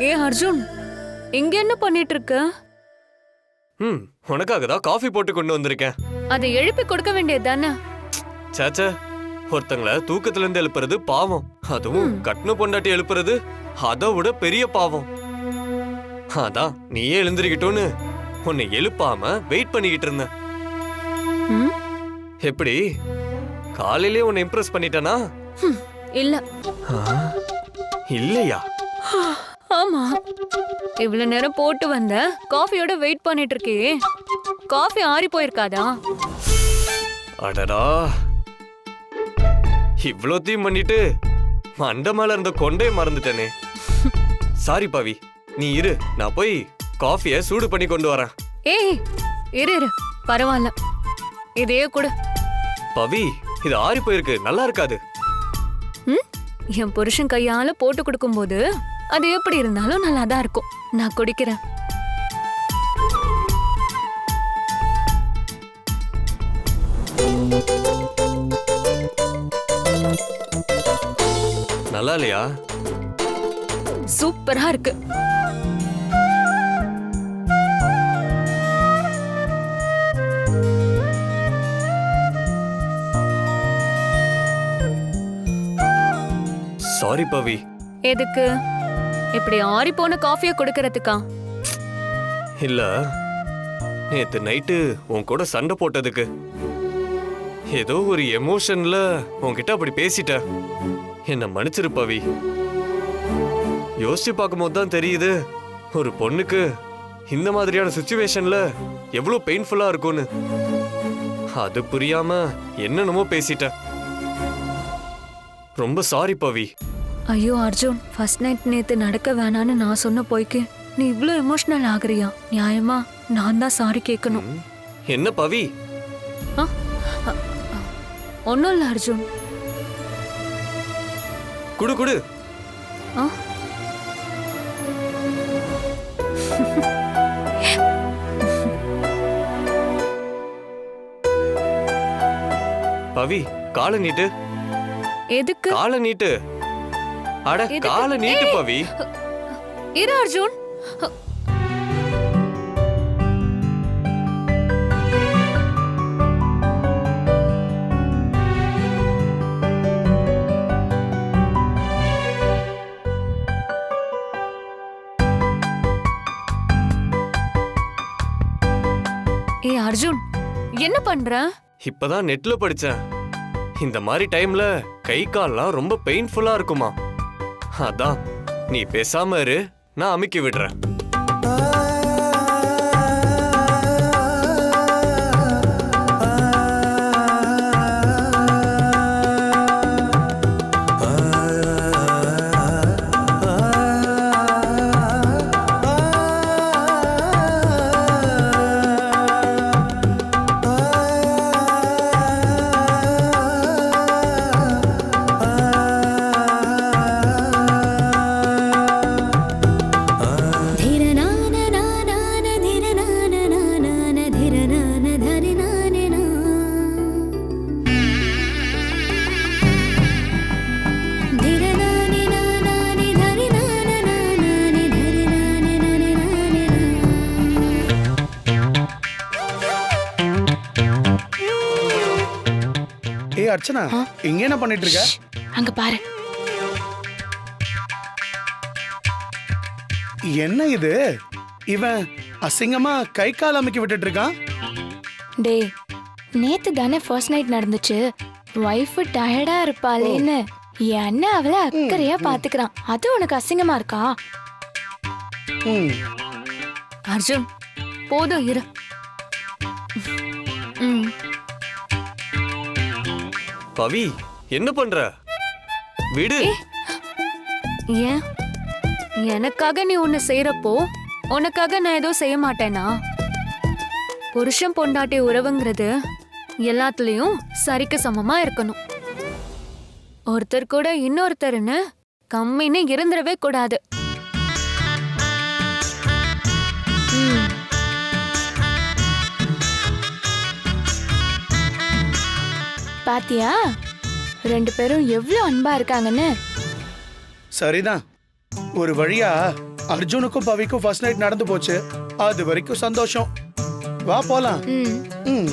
அர்ஜுன் இங்க என்ன பண்ணிட்டு இருக்க ம் உனக்காக தான் காஃபி போட்டு கொண்டு வந்திருக்கேன். அதை எழுப்பி கொடுக்க வேண்டியது தானே? சேச்சே ஒருத்தங்கள தூக்கத்துல இருந்து எழுப்புறது பாவம். அதுவும் கட்டின பொண்டாட்டி எழுப்புறது அதை விட பெரிய பாவம். அதான் நீயே எழுந்திருக்கட்டும்னு உன்னை எழுப்பாம வெயிட் பண்ணிக்கிட்டு இருந்தேன். ம்? எப்படி? காலையிலே உன்னை இம்ப்ரெஸ் பண்ணிட்டேனா? இல்ல. இல்லையா? ஆமா. இவ்வளவு நேரம் போட்டு வந்த காஃபியோட வெயிட் பண்ணிட்டு இருக்கியே. காஃபி ஆறி போயிருக்காதா? அடடா. இவ்வளோத்தையும் பண்ணிட்டு மண்ட மேல இருந்த கொண்டே மறந்துட்டேனே. சாரி பவி. நீ இரு. நான் போய் காஃபியை சூடு பண்ணி கொண்டு வரேன். ஏய் இரு இரு. பரவாயில்ல. இதையே கொடு. பவி இது ஆறி போயிருக்கு. நல்லா இருக்காது. ம்? என் புருஷன் கையால போட்டு கொடுக்கும்போது அது எப்படி இருந்தாலும் நல்லா தான் இருக்கும். நான் குடிக்கிறேன். நல்லா இல்லையா? சூப்பரா இருக்கு. சாரி பவி. எதுக்கு? இப்படி ஆறி போன காஃபியை கொடுக்கறதுக்கா? இல்ல நேத்து நைட்டு உன் கூட சண்டை போட்டதுக்கு. ஏதோ ஒரு எமோஷன்ல உன்கிட்ட அப்படி பேசிட்ட. என்ன மன்னிச்சிரு பவி. யோசிச்சு பார்க்கும்போது தான் தெரியுது ஒரு பொண்ணுக்கு இந்த மாதிரியான சுச்சுவேஷன்ல எவ்வளவு பெயின்ஃபுல்லா இருக்கும்னு. அது புரியாம என்னென்னமோ பேசிட்டேன் ரொம்ப சாரி பவி. ஐயோ அர்ஜுன் ஃபர்ஸ்ட் நைட் நேத்து நடக்க வேணான்னு நான் சொன்ன போய்க்கு நீ இவ்ளோ எமோஷனல் ஆகுறியா? நியாயமா? நான் தான் சாரி கேட்கணும் என்ன பவி? ஒன்றும் இல்லை அர்ஜுன். குடு குடு. ஆ. பவி காலை நீட்டு. எதுக்கு? காலை நீட்டு. அட? காலை நீட்டு! பவி இரு அர்ஜுன் ஏ அர்ஜுன் என்ன பண்ற இப்பதான் நெட்ல படிச்சேன் இந்த மாதிரி டைம்ல கை கால்லாம் ரொம்ப பெயின்ஃபுல்லா இருக்குமா அதான். நீ பேசாம இரு. நான் அமுக்கி விடுறேன். அர்ச்சனா இங்க என்ன பண்ணிட்டு இருக்க அங்க பாரு. என்ன இது? இவன் அசிங்கமா கை கால் அமைக்க விட்டுட்டு இருக்கான் டேய் நேத்து தானே ஃபர்ஸ்ட் நைட் நடந்துச்சு. ஒய்ஃப் டயர்டா இருப்பாளேன்னு. என் அண்ணன் அவளை அக்கறையா பாத்துக்கிறான். அது உனக்கு அசிங்கமா இருக்கா? அர்ஜுன் போதும் இரு. பவி என்ன பண்ற? விடு. ஏன்? எனக்காக நீ ஒன்னு செய்யறப்போ உனக்காக நான் ஏதோ செய்ய மாட்டேனா? புருஷன் பொண்டாட்டி உறவுங்கிறது எல்லாத்துலயும் சரிக்கு சமமா இருக்கணும். ஒருத்தர் கூட இன்னொருத்தர்னு கம்மின்னு இருந்துடவே கூடாது. பாத்தியா? ரெண்டு பேரும் எவ்வளவு அன்பா இருக்காங்கன்னு. சரிதான். ஒரு வழியா அர்ஜுனுக்கும் பவிக்கும் ஃபர்ஸ்ட் நைட் நடந்து போச்சு. அது வரைக்கும் சந்தோஷம். வா போலாம். ம்.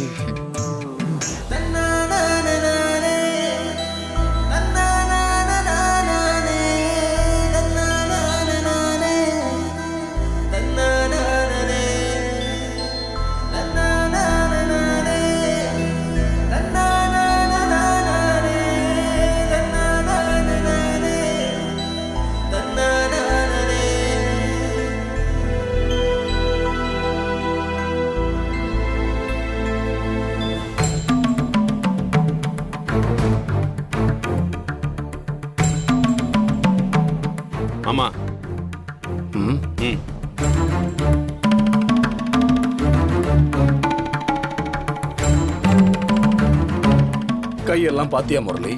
கையெல்லாம் பாத்தியா முரளி?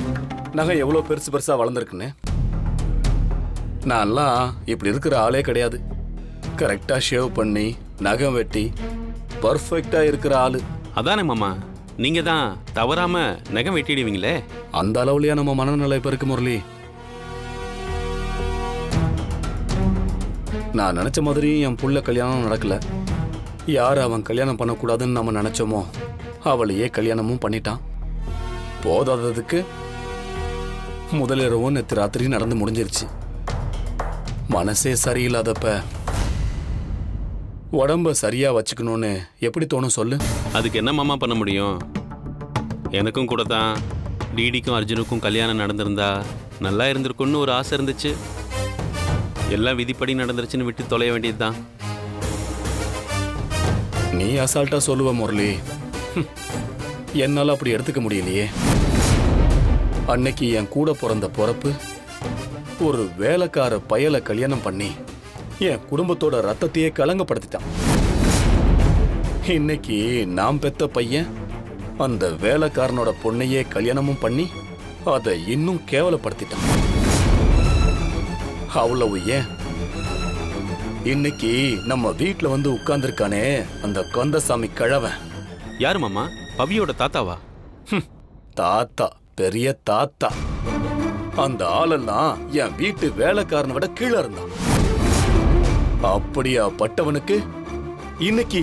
நகை எவ்வளோ பெருசு பெருசா வளர்ந்துருக்குன்னு? நான்லாம் இப்படி இருக்கிற ஆளே கிடையாது. கரெக்டா ஷேவ் பண்ணி நகம் வெட்டி பர்ஃபெக்டா இருக்கிற ஆளு. அதானே மாமா. நீங்க தான் தவறாம நகம் வெட்டிடுவீங்களே? அந்த அளவுலயா நம்ம மனநிலை இப்ப இருக்கு முரளி? நான் நினைச்ச மாதிரி என் புள்ள கல்யாணம் நடக்கல. யார் அவன் கல்யாணம் பண்ணக்கூடாதுன்னு நம்ம நினைச்சோமோ அவளையே கல்யாணமும் பண்ணிட்டான். போதாததுக்கு. முதலிரவும் நேற்று ராத்திரி நடந்து முடிஞ்சிருச்சு. மனசே சரியில்லாதப்ப உடம்ப சரியா வச்சுக்கணும்னு எப்படி தோணும் சொல்லு? அதுக்கு என்ன மாமா பண்ண முடியும்? எனக்கும் கூட தான் டிடிக்கும் அர்ஜுனுக்கும் கல்யாணம் நடந்திருந்தா நல்லா இருந்திருக்கும்னு ஒரு ஆசை இருந்துச்சு. எல்லாம் விதிப்படி நடந்துருச்சுன்னு விட்டு தொலைய வேண்டியதுதான். நீ அசால்ட்டா சொல்லுவ முரளி. என்னால அப்படி எடுத்துக்க முடியலையே. அன்னைக்கு என் கூட பிறந்த பொறப்பு ஒரு வேலைக்கார பயலை கல்யாணம் பண்ணி என் குடும்பத்தோட ரத்தத்தையே கலங்கப்படுத்திட்டான். இன்னைக்கு நான் பெத்த பையன் அந்த வேலைக்காரனோட பொண்ணையே கல்யாணமும் பண்ணி அதை இன்னும் கேவலப்படுத்திட்டான். அவ்வளவு ஏன்? இன்னைக்கு நம்ம வீட்ல வந்து உட்கார்ந்திருக்கானே அந்த கந்தசாமி கிழவன். யாரு மாமா? பவியோட தாத்தாவா? தாத்தா. பெரிய தாத்தா. அந்த ஆளெல்லாம் என் வீட்டு வேலைக்காரனை விட கீழே இருந்தான். அப்படியா பட்டவனுக்கு? இன்னைக்கு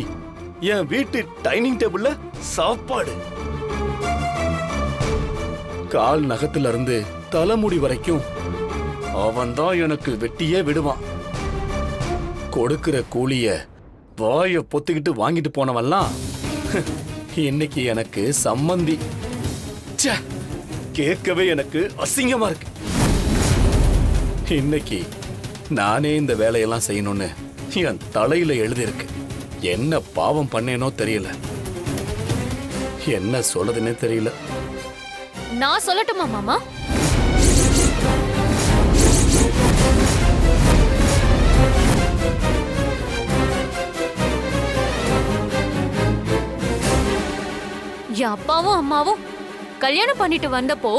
என் வீட்டு டைனிங் டேபிள்ல சாப்பாடு. கால் நகத்துல இருந்து தலைமுடி வரைக்கும் அவன்தான் எனக்கு வெட்டியே விடுவான். கொடுக்கிற கூலிய வாய பொத்துக்கிட்டு வாங்கிட்டு போனவன்லாம் இன்னைக்கு எனக்கு சம்மந்தி. சே கேட்கவே எனக்கு அசிங்கமா இருக்கு. இன்னைக்கு நானே இந்த வேலையெல்லாம் செய்யணும்னு என் தலையில எழுதியிருக்கு. என்ன பாவம் பண்ணேனோ தெரியல. என்ன சொல்றதுன்னே தெரியல. நான் சொல்லட்டுமா மாமா? என் அப்பாவும் அம்மாவும் கல்யாணம் பண்ணிட்டு வந்தப்போ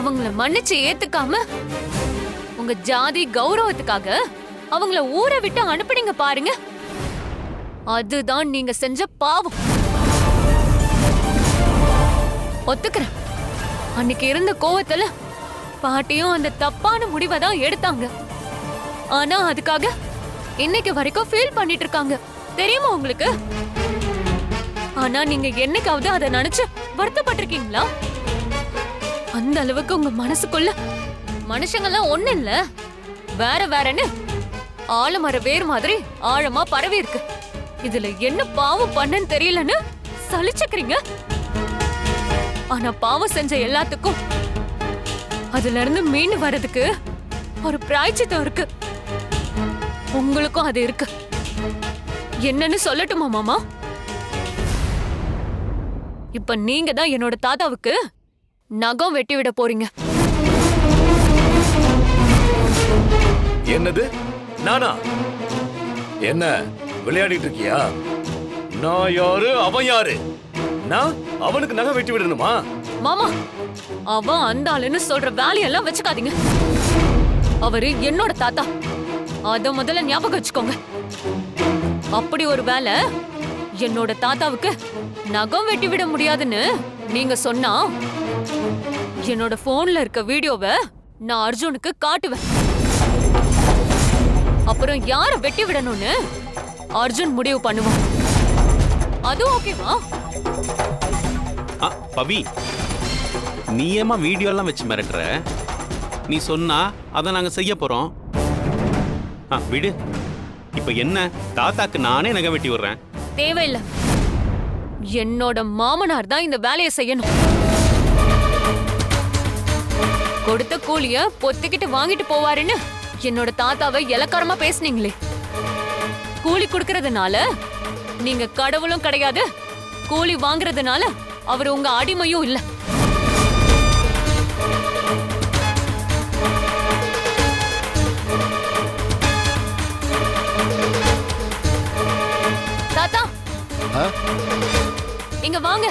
அவங்கள மன்னிச்சு ஏத்துக்காம உங்க ஜாதி கௌரவத்துக்காக அவங்கள ஊரை விட்டு அனுப்புனீங்க பாருங்க. அதுதான் நீங்க செஞ்ச பாவம். ஒத்துக்கிறேன். அன்னைக்கு இருந்த கோவத்துல பாட்டியும் அந்த தப்பான முடிவை தான் எடுத்தாங்க. ஆனா அதுக்காக இன்னைக்கு வரைக்கும் ஃபீல் பண்ணிட்டு இருக்காங்க. தெரியுமா உங்களுக்கு? ஆனா நீங்க என்னைக்காவது அதை நினைச்சு வருத்தப்பட்டிருக்கீங்களா? அந்த அளவுக்கு உங்க மனசுக்குள்ள மனுஷங்கெல்லாம் ஒண்ணு இல்ல. வேற வேறன்னு ஆலமர வேர் மாதிரி ஆழமா பரவி இருக்கு. இதுல என்ன பாவம் பண்ணன்னு தெரியலன்னு சலிச்சுக்கிறீங்க. ஆனா பாவம் செஞ்ச எல்லாத்துக்கும் அதுல இருந்து மீன் வர்றதுக்கு ஒரு பிராய்ச்சித்தம் இருக்கு. உங்களுக்கும் அது இருக்கு. என்னன்னு சொல்லட்டுமா மாமா? இப்ப நீங்க தான் என்னோட தாத்தாவுக்கு நகம் வெட்டி விட போறீங்க. என்னது? நானா? என்ன? விளையாடிட்டு இருக்கியா? நான் யாரு? அவன் யாரு? நான் அவனுக்கு நகை வெட்டி விடணுமா? மாமா அவன் அந்த ஆளுன்னு சொல்ற வேலையெல்லாம் வச்சுக்காதீங்க. அவரு என்னோட தாத்தா. அத முதல்ல ஞாபகம் வச்சுக்கோங்க. அப்படி ஒரு வேலை என்னோட தாத்தாவுக்கு நகம் வெட்டி விட முடியாதுன்னு நீங்க சொன்னா? என்னோட போன்ல இருக்க வீடியோவை நான் அர்ஜுனுக்கு காட்டுவேன். அப்புறம் யார வெட்டி விடணும்னு அர்ஜுன் முடிவு பண்ணுவான். அது ஓகேவா? ஆ பவி நீ ஏமா வீடியோ எல்லாம் வச்சு மிரட்டுற? நீ சொன்னா அதை நாங்க செய்ய போறோம். ஆ விடு. இப்ப என்ன? தாத்தாக்கு நானே நகை வெட்டி விடுறேன். தேவையில்ல. என்னோட மாமனார் தான் இந்த வேலையை செய்யணும். கொடுத்த கூலிய பொத்திக்கிட்டு வாங்கிட்டு போவாருன்னு என்னோட தாத்தாவை இலக்காரமா பேசுனீங்களே. கூலி கொடுக்கறதுனால நீங்க கடவுளும் கிடையாது. கூலி வாங்குறதுனால அவர் உங்க அடிமையும் இல்லை. இங்க வாங்க.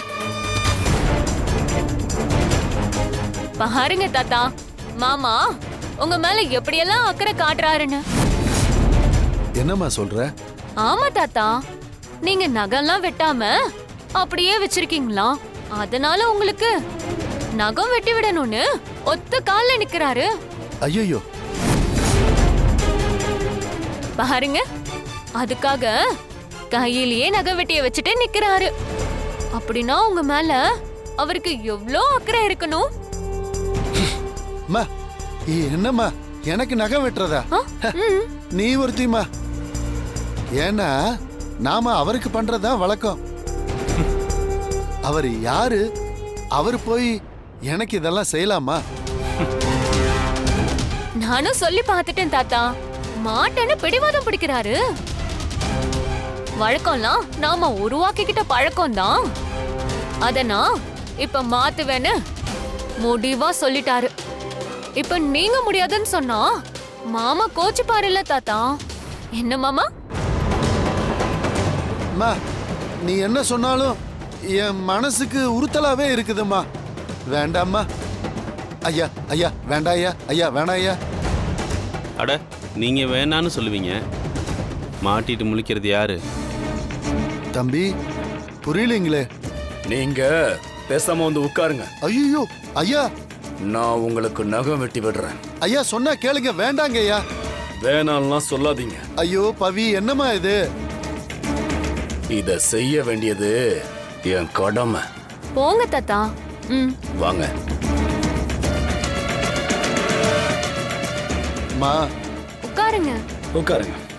பாருங்க தாத்தா. மாமா உங்க மேல எப்படியெல்லாம் அக்கறை காட்டுறாருன்னு? என்னம்மா சொல்ற? ஆமா தாத்தா. நீங்க நகைலாம் வெட்டாம அப்படியே வச்சிருக்கீங்களா? அதனால உங்களுக்கு நகம் வெட்டி விடணும்னு ஒத்த கால்ல நிக்கிறாரு. ஐயோ பாருங்க. அதுக்காக கையிலேயே நகை வெட்டிய வச்சுட்டு நிக்கிறாரு. அப்படின்னா உங்க மேல அவருக்கு எவ்வளோ அக்கறை இருக்கணும்? என்னம்மா? எனக்கு நகை வெட்டுறதா. நீ ஒருத்திம்மா. ஏன்னா நாம அவருக்கு பண்றதுதான் வழக்கம். அவர் யாரு? அவர் போய் எனக்கு இதெல்லாம் செய்யலாமா? நானும் சொல்லி பார்த்துட்டேன் தாத்தா. மாட்டேன்னு பிடிவாதம் பிடிக்கிறாரு. வழக்கம்லாம் நாம உருவாக்கிக்கிட்ட பழக்கம் தான் அத நான் இப்ப மாத்துவேன்னு முடிவா சொல்லிட்டாரு. இப்ப நீங்க முடியாதுன்னு சொன்னா மாமா கோச்சு பாருல தாத்தா. என்ன மாமா? அம்மா நீ என்ன சொன்னாலும் என் மனசுக்கு உறுத்தலாவே இருக்குதும்மா. வேண்டாம்மா. ஐயா ஐயா வேண்டாம் ஐயா ஐயா வேணாம் ஐயா. அட நீங்க வேணான்னு சொல்லுவீங்க. மாட்டிட்டு முழிக்கிறது யாரு? தம்பி. புரியலீங்களே. நீங்க பேசாம வந்து உட்காருங்க. ஐயோ ஐயா. நான் உங்களுக்கு நகம் வெட்டி விடுறேன். ஐயா சொன்னா கேளுங்க வேண்டாங்க ஐயா. வேணாம்லாம் சொல்லாதீங்க. ஐயோ பவி என்னம்மா இது? இத செய்ய வேண்டியது என் கடமை. போங்க தாத்தா. ம். வாங்க. மா. உட்காருங்க. உட்காருங்க.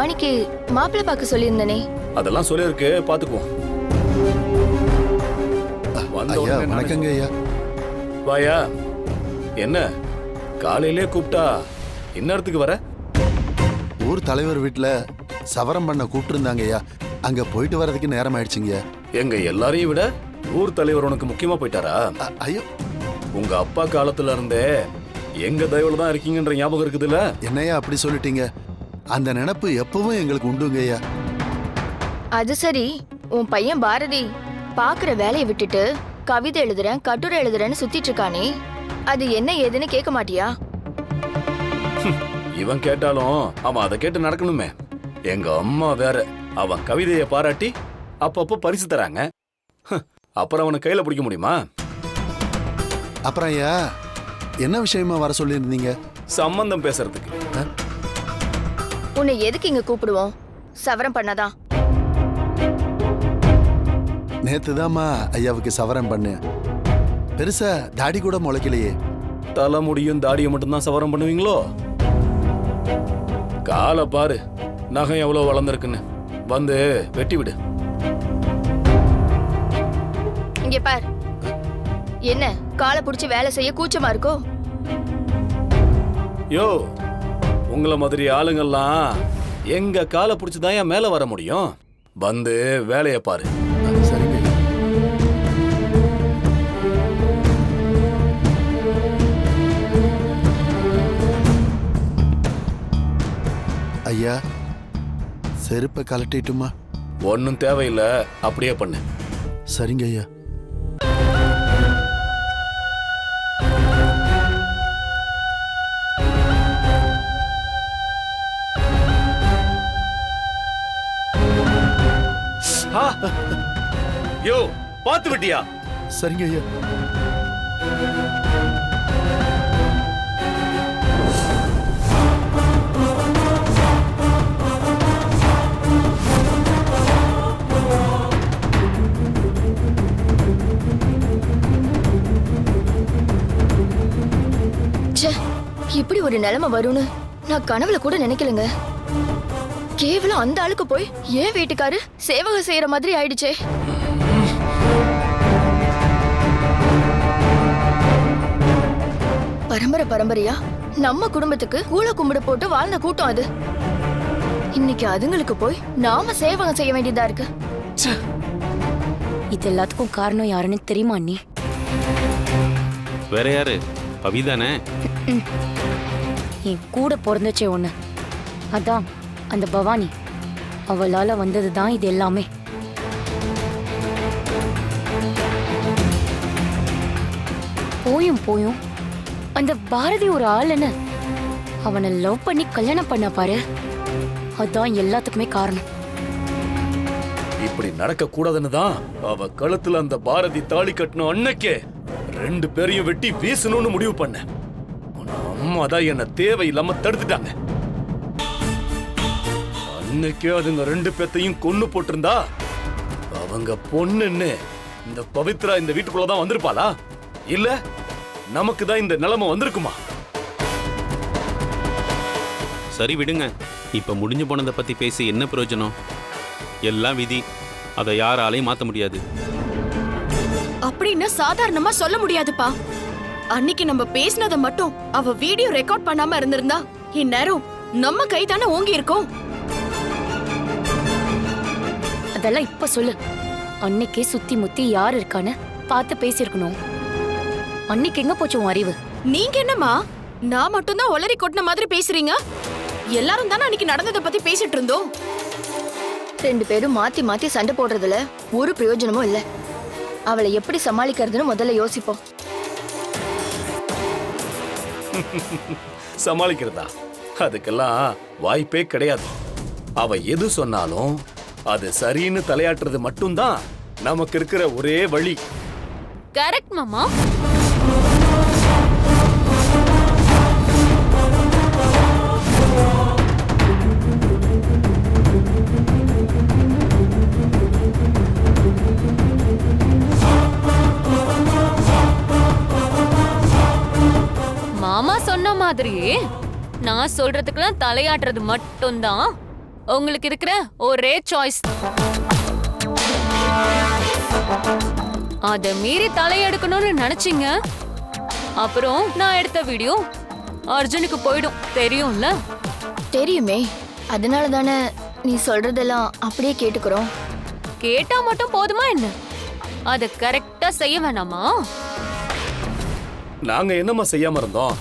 பவானிக்கு மாப்பிள்ளை பார்க்க சொல்லியிருந்தனே. அதெல்லாம் சொல்லியிருக்கு பாத்துக்குவோம் வந்த ஐயா வணக்கங்க ஐயா. வாயா என்ன? காலையிலே கூப்பிட்டா இந்நேரத்துக்கு வர? ஊர் தலைவர் வீட்டுல சவரம் பண்ண கூப்பிட்டுருந்தாங்க ஐயா. அங்க போயிட்டு வர்றதுக்கு நேரம் ஆயிடுச்சுங்க எங்க எல்லாரையும் விட ஊர் தலைவர் உனக்கு முக்கியமா போயிட்டாரா? அ- ஐயோ. உங்க அப்பா காலத்துல இருந்தே எங்க தயவுல தான் இருக்கீங்கன்ற ஞாபகம் இருக்குதுல்ல? என்னையா அப்படி சொல்லிட்டீங்க? அந்த நினப்பு எப்பவும் எங்களுக்கு உண்டுங்க ஐயா. அது சரி. உன் பையன் பாரதி பாக்குற வேலையை விட்டுட்டு கவிதை எழுதுறேன் கட்டுரை எழுதுறேன்னு சுத்திட்டு இருக்கானே. அது என்ன ஏதுன்னு கேட்க மாட்டியா? இவன் கேட்டாலும் அவன் அதை கேட்டு நடக்கணுமே. எங்க அம்மா வேற அவன் கவிதையை பாராட்டி அப்பப்போ பரிசு தராங்க. அப்புறம் அவனை கையில பிடிக்க முடியுமா? அப்புறம் ஐயா என்ன விஷயமா வர சொல்லியிருந்தீங்க? சம்பந்தம் பேசுறதுக்கு. உன்னை எதுக்கு இங்க கூப்பிடுவோம்? சவரம் பண்ணதான் நேத்து தாம்மா ஐயாவுக்கு சவரம் பண்ணு பெருசா தாடி கூட முளைக்கலையே. தலைமுடியும் தாடியை மட்டும்தான் சவரம் பண்ணுவீங்களோ? காலை பாரு நகம் எவ்வளவு வளர்ந்துருக்குன்னு. வந்து வெட்டி விடு. இங்க பார். என்ன காலை புடிச்சு வேலை செய்ய கூச்சமா இருக்கோ? யோ உங்கள மாதிரி ஆளுங்கெல்லாம் எங்க காலை பிடிச்சுதான் ஏன் மேல வர முடியும். வந்து வேலையை பாரு. சரிங்க ஐயா. ஐயா செருப்பை கலட்டிட்டுமா ஒன்றும் தேவையில்லை. அப்படியே பண்ணு. சரிங்க ஐயா. யோ பாத்து விட்டியா? சரிங்க ஐயா. ச்சே இப்படி ஒரு நிலைமை வரும்னு நான் கனவுல கூட நினைக்கலங்க. கேவலம் அந்த ஆளுக்கு போய் ஏன் வீட்டுக்காரு? சேவகம் செய்யற மாதிரி ஆயிடுச்சே. பரம்பரை பரம்பரையா? நம்ம குடும்பத்துக்கு கூழ கும்பிடு போட்டு வாழ்ந்த கூட்டம் அது. இன்னைக்கு அதுங்களுக்கு போய் நாம சேவகம் செய்ய வேண்டியதா இருக்கு. இது எல்லாத்துக்கும் காரணம் யாருன்னு தெரியுமா அண்ணி? வேற யாரு? பவி தானே என் கூட பிறந்துச்சே ஒண்ணு. அதான் அந்த பவானி. அவளால வந்தது தான் இது எல்லாமே. போயும் போயும் அந்த பாரதி ஒரு ஆளுன்னு அவனை லவ் பண்ணி கல்யாணம் பண்ண பாரு. அதான் எல்லாத்துக்குமே காரணம். இப்படி நடக்க கூடாதுன்னு தான் அவ கழுத்துல அந்த பாரதி தாலி கட்டணும் அன்னைக்கே ரெண்டு பேரையும் வெட்டி வீசணும்னு முடிவு பண்ண அம்மா தான் என்ன தேவையில்லாம தடுத்துட்டாங்க. அன்னைக்கே அதுங்க ரெண்டு பேத்தையும் கொன்னு போட்டிருந்தா? அவங்க பொண்ணுன்னு இந்த பவித்ரா இந்த வீட்டுக்குள்ள தான் வந்திருப்பாளா? இல்ல நமக்கு தான் இந்த நிலைமை வந்திருக்குமா? சரி விடுங்க. இப்ப முடிஞ்சு போனதை பத்தி பேசி என்ன பிரயோஜனம்? எல்லாம் விதி. அதை யாராலையும் மாத்த முடியாது. அப்படின்னு சாதாரணமா சொல்ல முடியாதுப்பா. அன்னைக்கு நம்ம பேசினத மட்டும் அவ வீடியோ ரெக்கார்ட் பண்ணாம இருந்திருந்தா இந்நேரம் நம்ம கை தானே ஓங்கி இருக்கோம் அதெல்லாம் இப்ப சொல்லு. அன்னைக்கே சுத்தி முத்தி யார் இருக்கான்னு பார்த்து பேசியிருக்கணும். அன்னைக்கு எங்க போச்சு உன் அறிவு? நீங்க என்னம்மா? நான் மட்டும்தான் ஒளரி கொட்டின மாதிரி பேசுறீங்க? எல்லாரும் தானே அன்னைக்கு நடந்ததை பத்தி பேசிட்டு இருந்தோம். ரெண்டு பேரும் மாத்தி மாத்தி சண்டை போடுறதுல ஒரு பிரயோஜனமும் இல்ல. அவளை எப்படி சமாளிக்கிறதுன்னு முதல்ல யோசிப்போம். சமாளிக்கிறதா? அதுக்கெல்லாம் வாய்ப்பே கிடையாது. அவ எது சொன்னாலும் அது சரின்னு தலையாட்டுறது மட்டும்தான் நமக்கு இருக்கிற ஒரே வழி. கரெக்ட் மாமா. மாமா சொன்ன மாதிரியே நான் சொல்றதுக்கெல்லாம் தலையாட்டுறது மட்டும்தான். உங்களுக்கு இருக்கிற ஒரே சாய்ஸ் அத மீறி தலையெடுக்கணும்னு நினைச்சீங்க? அப்புறம் நான் எடுத்த வீடியோ அர்ஜுனுக்கு போயிடும். தெரியும்ல? தெரியுமே. அதனால தானே நீ சொல்றதெல்லாம் அப்படியே கேட்டுக்கிறோம். கேட்டா மட்டும் போதுமா என்ன? அத கரெக்டா செய்ய வேணாமா? நாங்க என்னம்மா செய்யாம இருந்தோம்?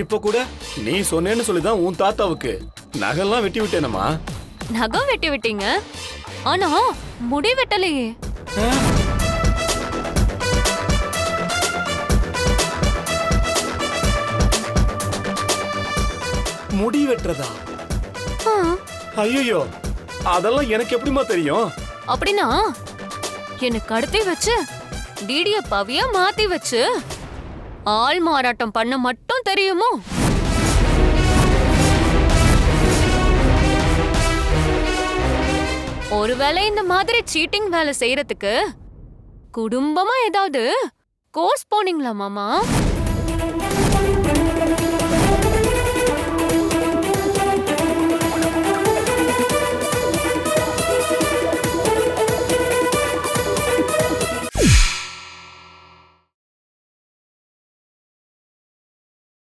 இப்ப கூட நீ சொன்னேன்னு சொல்லிதான் உன் தாத்தாவுக்கு நகைலாம் வெட்டி விட்டேனம்மா. நகம் வெட்டி விட்டீங்க? ஆனா முடி வெட்டலையே. முடி வெட்டுறதா? ஐயோ அதெல்லாம் எனக்கு எப்படிம்மா தெரியும்? அப்படின்னா என்ன கடத்தி வச்சு டிடிய பவியா மாத்தி வச்சு ஆள் மாறாட்டம் பண்ண மட்டும் தெரியுமோ? ஒருவேளை இந்த மாதிரி சீட்டிங் வேலை செய்யறதுக்கு குடும்பமா ஏதாவது கோர்ஸ் போனீங்களா மாமா?